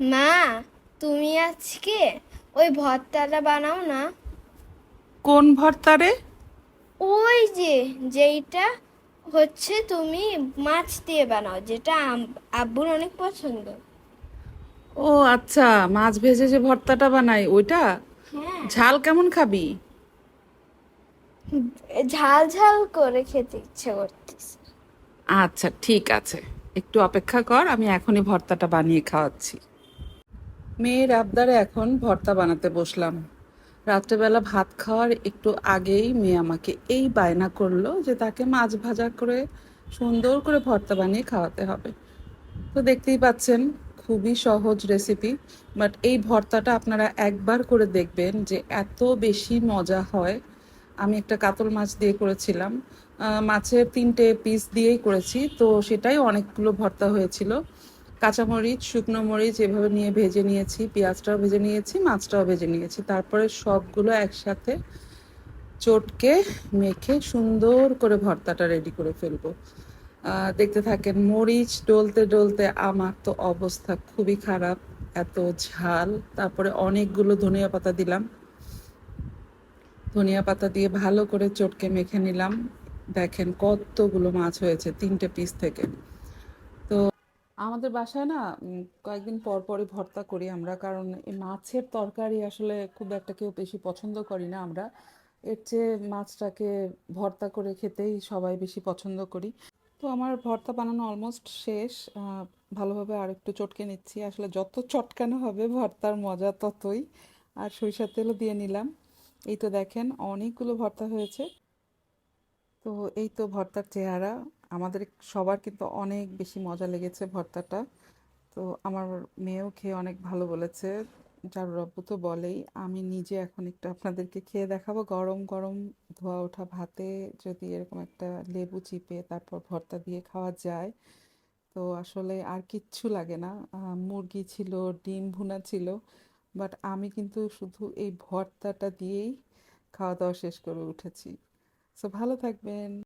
মা তুমি আজকে ওই ভর্তাটা বানাও না? কোন ভর্তারে? ওই যে যেইটা হচ্ছে তুমি মাছ দিয়ে বানাও যেটা আম- আব্বুর অনেক পছন্দ। ও আচ্ছা মাছ ভেজে যে ভর্তাটা বানাই ওইটা? হ্যাঁ। ঝাল কেমন খাবি? ঝাল ঝাল করে খেতে ইচ্ছে করতেছে। আচ্ছা ঠিক আছে। একটু অপেক্ষা কর আমি এখনই ভর্তাটা বানিয়ে খাওয়াচ্ছি। মেয়ের আবদারে এখন ভর্তা বানাতে বসলাম। রাত্রেবেলা ভাত খাওয়ার একটু আগেই মেয়ে আমাকে এই বায়না করল যে তাকে মাছ ভাজা করে, সুন্দর করে ভর্তা বানিয়ে খাওয়াতে হবে। তো দেখতেই পাচ্ছেন, খুবই সহজ রেসিপি বাট এই ভর্তাটা আপনারা একবার করে দেখবেন যে এত বেশি মজা হয়। আমি একটা কাতল মাছ দিয়ে করেছিলাম। মাছের তিনটে পিস দিয়েই করেছি, তো সেটাই অনেকগুলো ভর্তা হয়েছিল। কাঁচামরিচ, শুকনো মরিচ এভাবে নিয়ে ভেজে নিয়েছি, পেঁয়াজটাও ভেজে নিয়েছি, মাছটাও ভেজে নিয়েছি। তারপরে সবগুলো একসাথে চটকে মেখে সুন্দর করে ভর্তাটা রেডি করে ফেলব। দেখতে থাকেন, মরিচ ডলতে ডলতে আমার তো অবস্থা খুবই খারাপ, এত ঝাল। তারপরে অনেকগুলো ধনিয়া পাতা দিলাম। ধনিয়া পাতা দিয়ে ভালো করে চটকে মেখে নিলাম। দেখেন কতগুলো মাছ হয়েছে তিনটে পিস থেকে। আমাদের বাসায় না কয়েকদিন পর পরই ভর্তা করি আমরা, কারণ এই মাছের তরকারি আসলে খুব একটা কেউ বেশি পছন্দ করি না আমরা। এর চেয়ে মাছটাকে ভর্তা করে খেতেই সবাই বেশি পছন্দ করি। তো আমার ভর্তা বানানো অলমোস্ট শেষ ভালোভাবে আর একটু চটকে নিচ্ছি। আসলে যত চটকানো হবে ভর্তার মজা ততই। আর সরিষার তেলও দিয়ে নিলাম। এই তো দেখেন, অনেকগুলো ভর্তা হয়েছে। তো এই তো ভর্তার চেহারা। আমাদের সবার কিন্তু অনেক বেশি মজা লেগেছে ভর্তাটা। তো আমার মেয়েও খেয়ে অনেক ভালো বলেছে। চারু আব্বু তো বলেই, আমি নিজে এখন একটু আপনাদেরকে খেয়ে দেখাবো। গরম গরম ধোয়া ওঠা ভাতে যদি এরকম একটা লেবু চিপে তারপর ভর্তা দিয়ে খাওয়া যায়, তো আসলে আর কিচ্ছু লাগে না। মুরগি ছিল, ডিম ভুনা ছিল, বাট আমি কিন্তু শুধু এই ভর্তাটা দিয়েই খাওয়া দাওয়া শেষ করে উঠেছি। সো ভালো থাকবেন।